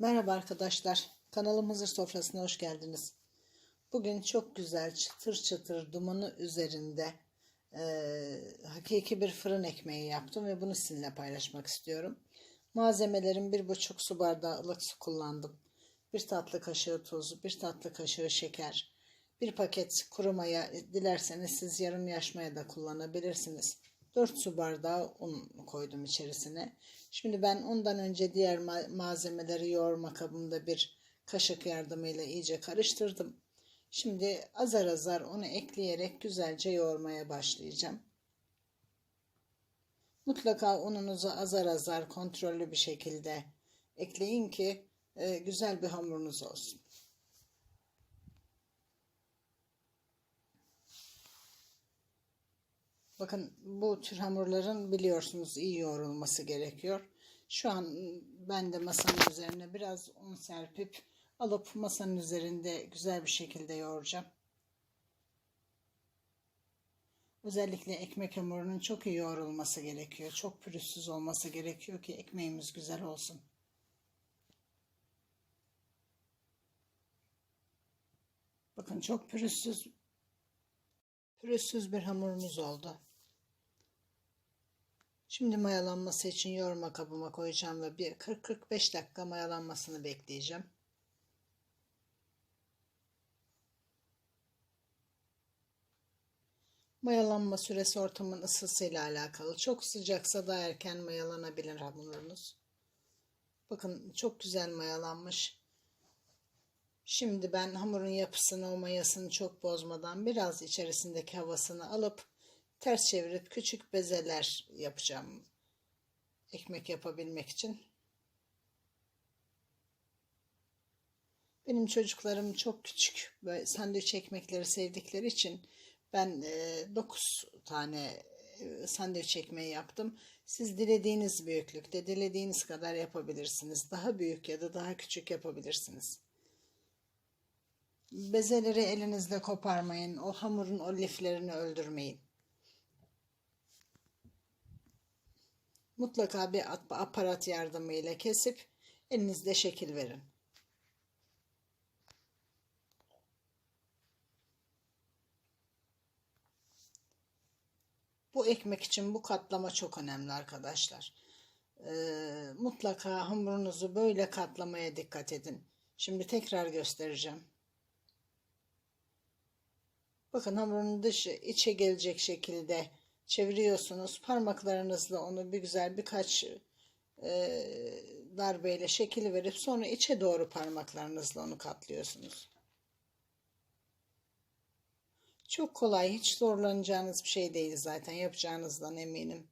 Merhaba arkadaşlar, kanalım Hızır Sofrası'na hoş geldiniz. Bugün çok güzel çıtır çıtır dumanı üzerinde eee, hakiki bir fırın ekmeği yaptım ve bunu sizinle paylaşmak istiyorum. Malzemelerim bir buçuk su bardağı ılık su kullandım. Bir tatlı kaşığı tuz, bir tatlı kaşığı şeker, bir paket kuru maya, dilerseniz siz yarım yaş maya da kullanabilirsiniz. 4 su bardağı un koydum içerisine. Şimdi ben ondan önce diğer ma- malzemeleri yoğurma kabımda bir kaşık yardımıyla iyice karıştırdım. Şimdi azar azar onu ekleyerek güzelce yoğurmaya başlayacağım. Mutlaka ununuzu azar azar kontrollü bir şekilde ekleyin ki e, güzel bir hamurunuz olsun. Bakın bu tür hamurların biliyorsunuz iyi yoğrulması gerekiyor. Şu an ben de masanın üzerine biraz un serpip alıp masanın üzerinde güzel bir şekilde yoğuracağım. Özellikle ekmek hamurunun çok iyi yoğrulması gerekiyor. Çok pürüzsüz olması gerekiyor ki ekmeğimiz güzel olsun. Bakın çok pürüzsüz pürüzsüz bir hamurumuz oldu. Şimdi mayalanması için yoğurma kabıma koyacağım ve bir 40-45 dakika mayalanmasını bekleyeceğim. Mayalanma süresi ortamın ısısıyla alakalı. Çok sıcaksa da erken mayalanabilir hamurunuz. Bakın çok güzel mayalanmış. Şimdi ben hamurun yapısını, o mayasını çok bozmadan biraz içerisindeki havasını alıp ters çevirip küçük bezeler yapacağım. Ekmek yapabilmek için. Benim çocuklarım çok küçük. Böyle sandviç ekmekleri sevdikleri için ben 9 tane e, sandviç ekmeği yaptım. Siz dilediğiniz büyüklükte, dilediğiniz kadar yapabilirsiniz. Daha büyük ya da daha küçük yapabilirsiniz. Bezeleri elinizle koparmayın. O hamurun o liflerini öldürmeyin. Mutlaka bir aparat yardımıyla kesip elinizde şekil verin. Bu ekmek için bu katlama çok önemli arkadaşlar. Ee, mutlaka hamurunuzu böyle katlamaya dikkat edin. Şimdi tekrar göstereceğim. Bakın hamurun dışı içe gelecek şekilde çeviriyorsunuz. Parmaklarınızla onu bir güzel birkaç e, darbeyle şekil verip sonra içe doğru parmaklarınızla onu katlıyorsunuz. Çok kolay, hiç zorlanacağınız bir şey değil zaten yapacağınızdan eminim.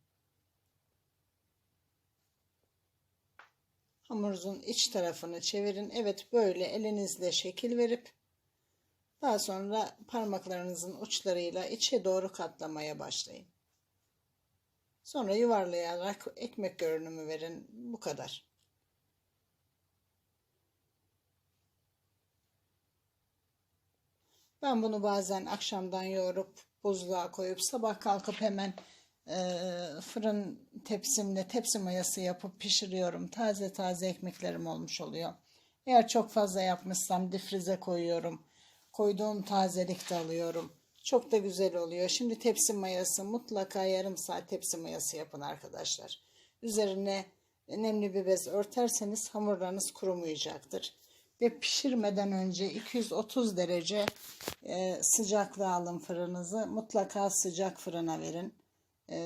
Hamurunuzun iç tarafını çevirin. Evet böyle elinizle şekil verip daha sonra parmaklarınızın uçlarıyla içe doğru katlamaya başlayın. Sonra yuvarlayarak ekmek görünümü verin. Bu kadar. Ben bunu bazen akşamdan yoğurup buzluğa koyup sabah kalkıp hemen e, fırın tepsimle tepsi mayası yapıp pişiriyorum. Taze taze ekmeklerim olmuş oluyor. Eğer çok fazla yapmışsam difrize koyuyorum. Koyduğum tazelikte alıyorum. Çok da güzel oluyor. Şimdi tepsi mayası mutlaka yarım saat tepsi mayası yapın arkadaşlar. Üzerine nemli bir bez örterseniz hamurlarınız kurumayacaktır. Ve pişirmeden önce 230 derece e, sıcaklığa alın fırınızı. Mutlaka sıcak fırına verin e,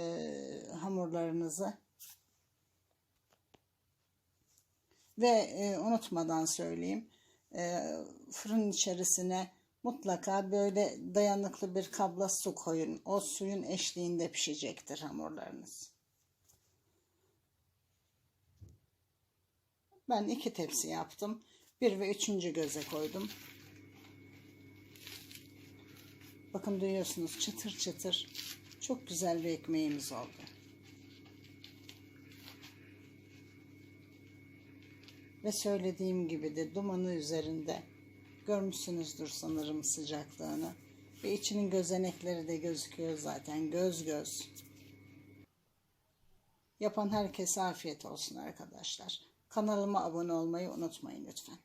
hamurlarınızı. Ve e, unutmadan söyleyeyim. E, fırın içerisine mutlaka böyle dayanıklı bir kabla su koyun. O suyun eşliğinde pişecektir hamurlarınız. Ben iki tepsi yaptım. Bir ve üçüncü göze koydum. Bakın duyuyorsunuz çıtır çıtır. Çok güzel bir ekmeğimiz oldu. Ve söylediğim gibi de dumanı üzerinde görmüşsünüzdür sanırım sıcaklığını. Ve içinin gözenekleri de gözüküyor zaten göz göz. Yapan herkese afiyet olsun arkadaşlar. Kanalıma abone olmayı unutmayın lütfen.